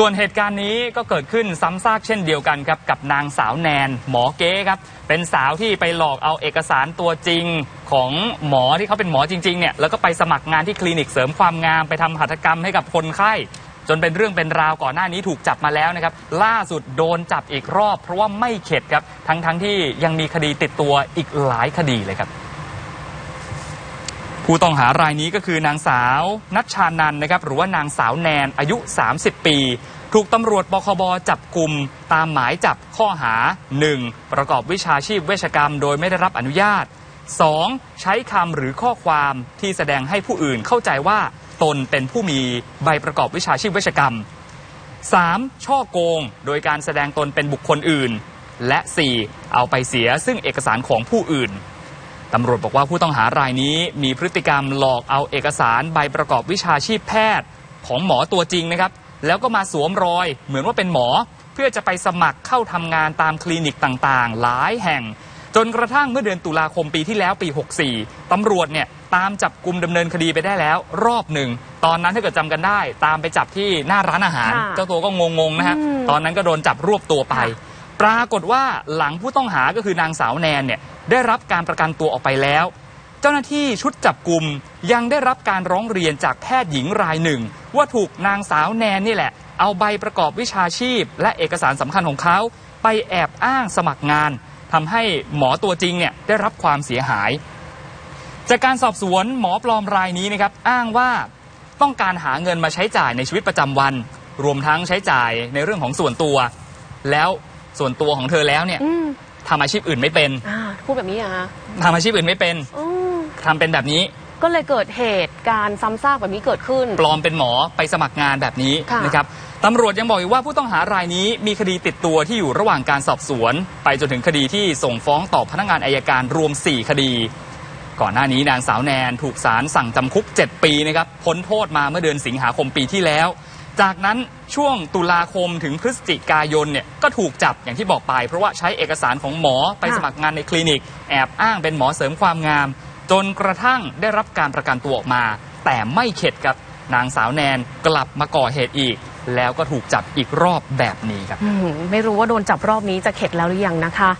ส่วนเหตุการณ์นี้ก็เกิดขึ้นซ้ำซากเช่นเดียวกันครับกับนางสาวแนน หมอเก๊ครับเป็นสาวที่ไปหลอกเอาเอกสารตัวจริงของหมอที่เขาเป็นหมอจริงๆเนี่ยแล้วก็ไปสมัครงานที่คลินิกเสริมความงามไปทำหัตถกรรมให้กับคนไข้ จนเป็นเรื่องเป็นราวก่อนหน้านี้ถูกจับมาแล้วนะครับล่าสุดโดนจับอีกรอบ เพราะว่าไม่เข็ดครับทั้งๆทที่ยังมีคดีติดตัวอีกหลายคดีเลยครับ ผู้ต้องหารายนี้ก็คือนางสาวนัชชานันนะครับหรือว่านางสาวแนนอายุ 30 ปี ถูกตำรวจบคบจับกลุ่มตามหมายจับข้อหา 1. ประกอบวิชาชีพเวชกรรมโดยไม่ได้รับอนุญาต 2. ใช้คำหรือข้อความที่แสดงให้ผู้อื่นเข้าใจว่าตนเป็นผู้มีใบประกอบวิชาชีพเวชกรรม 3. ช่อโกง โดยการแสดงตนเป็นบุคคลอื่น และ 4. เอาไปเสียซึ่งเอกสารของผู้อื่น ตำรวจบอกว่าผู้ต้องหารายนี้มีพฤติกรรมหลอกเอาเอกสารใบประกอบวิชาชีพแพทย์ของหมอตัวจริงนะครับ แล้วก็มาสวมรอยเหมือนว่าเป็นหมอ เพื่อจะไปสมัครเข้าทำงานตามคลินิกต่างๆ หลายแห่ง จนกระทั่งเมื่อเดือนตุลาคมปีที่แล้วปี 64ตำรวจเนี่ยตามจับกลุ่มดำเนินคดีไปได้แล้ว รอบหนึ่ง ตอนนั้นถ้าเกิดจำกันได้ ตามไปจับที่หน้าร้านอาหาร ค่ะเจ้าตัวก็งงๆนะฮะ อืม ตอนนั้นก็โดนจับรวบตัวไปค่ะปรากฏว่าหลังผู้ต้องหาก็คือนางสาวแนนเนี่ย ได้รับการประกันตัวออกไปแล้ว เจ้าหน้าที่ชุดจับกลุ่มยังได้รับการร้องเรียนจากแพทย์หญิงรายหนึ่ง ว่าถูกนางสาวแนนนี่แหละ เอาใบประกอบวิชาชีพ และเอกสารสำคัญของเขาไปแอบอ้างสมัครงานทำให้หมอตัวจริงเนี่ยได้รับความเสียหาย จากการสอบสวนหมอปลอมรายนี้นะครับอ้างว่าต้องการหาเงินมาใช้จ่ายในชีวิตประจำวัน รวมทั้งใช้จ่ายในเรื่องของส่วนตัว แล้วส่วนตัวของเธอแล้วเนี่ย ทำอาชีพอื่นไม่เป็นอ่าพูดแบบนี้เหรอะทำอาชีพอื่นไม่เป็นอืมทำเป็นแบบนี้ ก็เลยเกิดเหตุการณ์ซ้ำซากแบบนี้เกิดขึ้น ปลอมเป็นหมอไปสมัครงานแบบนี้ค่ะ นะครับตำรวจยังบอกอีกว่าผู้ต้องหารายนี้มีคดีติดตัวที่อยู่ระหว่างการสอบสวน ไปจนถึงคดีที่ส่งฟ้องต่อพนักงานอายการรวม 4 คดี ก่อนหน้านี้นางสาวแนนถูกศาลสั่งจำคุก 7 ปีนะครับพ้นโทษมาเมื่อเดือนสิงหาคมปีที่แล้ว จากนั้นช่วงตุลาคมถึงพฤศจิกายนเนี่ยก็ถูกจับอย่างที่บอกไป เพราะว่าใช้เอกสารของหมอไปสมัครงานในคลินิก แอบอ้างเป็นหมอเสริมความงาม จนกระทั่งได้รับการประกันตัวออกมา แต่ไม่เข็ดครับนางสาวแนนกลับมาก่อเหตุอีก แล้วก็ถูกจับอีกรอบแบบนี้ครับไม่รู้ว่าโดนจับรอบนี้จะเข็ดแล้วหรือยังนะคะ